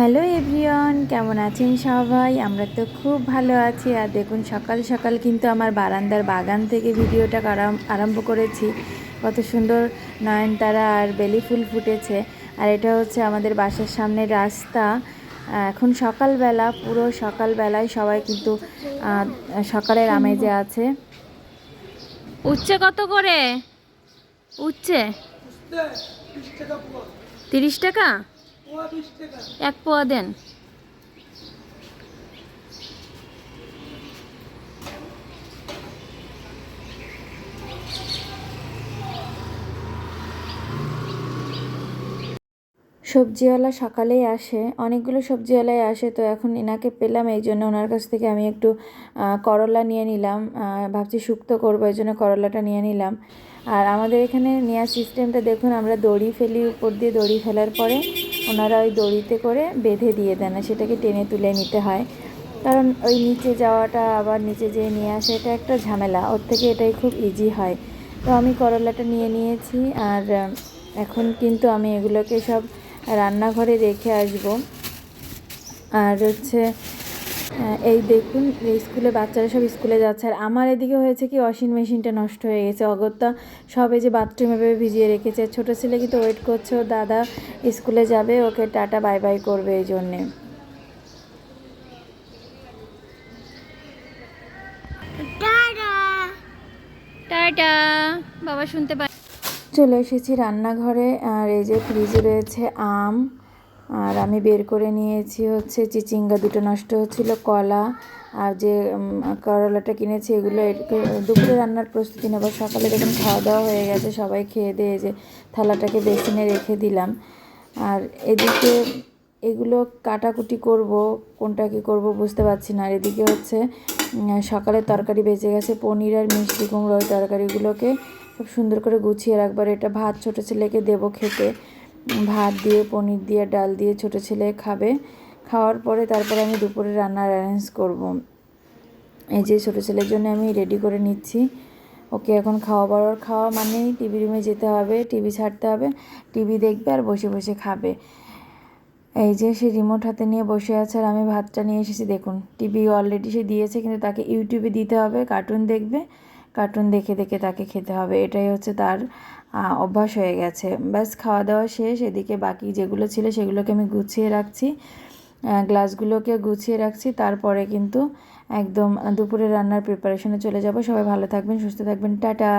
Hello everyone, কেমন আছেন সবাই? আমরা তো খুব ভালো আছি। আর দেখুন, সকাল সকাল কিন্তু আমার বারান্দার বাগান থেকে ভিডিওটা আরম্ভ করেছি। কত সুন্দর নয়নতারা আর বেলি ফুল ফুটেছে। আর এটা হচ্ছে আমাদের বাসার সামনের রাস্তা। এখন সকালবেলা, পুরো সকালবেলায় সবাই কিন্তু সকালের আমেজে আছে। উচ্ছে কত করে? উচ্ছে তিরিশ টাকা? এক পোয়া দেন। সবজিওয়ালা সকালেই আসে, অনেকগুলো সবজিওয়ালাই আসে, তো এখন এনাকে পেলাম, এই জন্য ওনার কাছ থেকে আমি একটু করলা নিয়ে নিলাম ভাবছি শুক্তো করব, এই জন্য করলাটা নিয়ে নিলাম। আর আমাদের এখানে নেওয়ার সিস্টেমটা দেখুন, আমরা দড়ি ফেলি, উপর দিয়ে দড়ি ফেলার পরে ওনারা ওই দড়িতে করে বেঁধে দিয়ে দেন সেটাকে টেনে তুলে নিতে হয়। কারণ ওই নিচে যাওয়াটা, আবার নিচে যেয়ে নিয়ে আসা, এটা একটা ঝামেলা, ওর থেকে এটাই খুব ইজি হয়। তো আমি করলাটা নিয়ে নিয়েছি, আর এখন কিন্তু আমি এগুলোকে সব রান্নাঘরে রেখে আসব। আর হচ্ছে এই দেখুন এই স্কুলে বাচ্চারা সব স্কুলে যাচ্ছে। আর আমার এদিকে হয়েছে কি ওয়াশিং মেশিনটা নষ্ট হয়ে গেছে। অগত্যা সবে যে বাথরুমে ভেবে ভিজিয়ে রেখেছে। আর ছোটো ছেলে কিন্তু ওয়েট করছে ওর দাদা স্কুলে যাবে ওকে টাটা বাই বাই করবে এই জন্যে। টাটা! বাবা শুনতে পাই চলে এসেছি রান্নাঘরে। আর এই যে ফ্রিজে রয়েছে আম, আর আমি বের করে নিয়েছি হচ্ছে চিচিঙ্গা, দুটো নষ্ট হচ্ছিল কলা, আর যে করলাটা কিনেছি এগুলো দুপুরে রান্নার প্রস্তুতি নেব। সকালে দেখুন খাওয়া দাওয়া হয়ে গেছে, সবাই খেয়ে দিয়ে যে থালাটাকে বেসিনে রেখে দিলাম। আর এদিকে এগুলো কাটাকুটি করব, কোনটা কি করব বুঝতে পারছি না। আর এদিকে হচ্ছে সকালে তরকারি বেঁচে গেছে, পনির আর মিষ্টি কুমড়ো তরকারিগুলোকে খুব সুন্দর করে গুছিয়ে রাখবার। এটা ভাত ছোটো ছেলেকে দেবো খেতে। ভাত দিয়ে, পনির দিয়ে, ডাল দিয়ে ছোটো ছেলে খাবে। খাওয়ার পরে তারপরে আমি দুপুরে রান্নার অ্যারেঞ্জ করব। এই যে ছোটো ছেলের জন্য আমি রেডি করে নিচ্ছি। ওকে এখন খাওয়া বাড়ার খাওয়া মানেই টিভি রুমে যেতে হবে টিভি ছাড়তে হবে টিভি দেখবে আর বসে বসে খাবে। এই যে সে রিমোট হাতে নিয়ে বসে আছে আর আমি ভাতটা নিয়ে এসেছি, দেখুন। টিভি অলরেডি সে দিয়েছে, কিন্তু তাকে ইউটিউবে দিতে হবে কার্টুন দেখবে। কার্টুন দেখে দেখে তাকে খেতে হবে। এটাই হচ্ছে তার অভ্যাস হয়ে গেছে। ব্যাস খাওয়া দাওয়া শেষ। এদিকে বাকি যেগুলো ছিল সেগুলোকে আমি গুছিয়ে রাখছি। গ্লাসগুলোকে গুছিয়ে রাখছি। তারপরে কিন্তু একদম দুপুরে রান্নার প্রিপারেশনে চলে যাব। সবাই ভালো থাকবেন, সুস্থ থাকবেন। টাটা!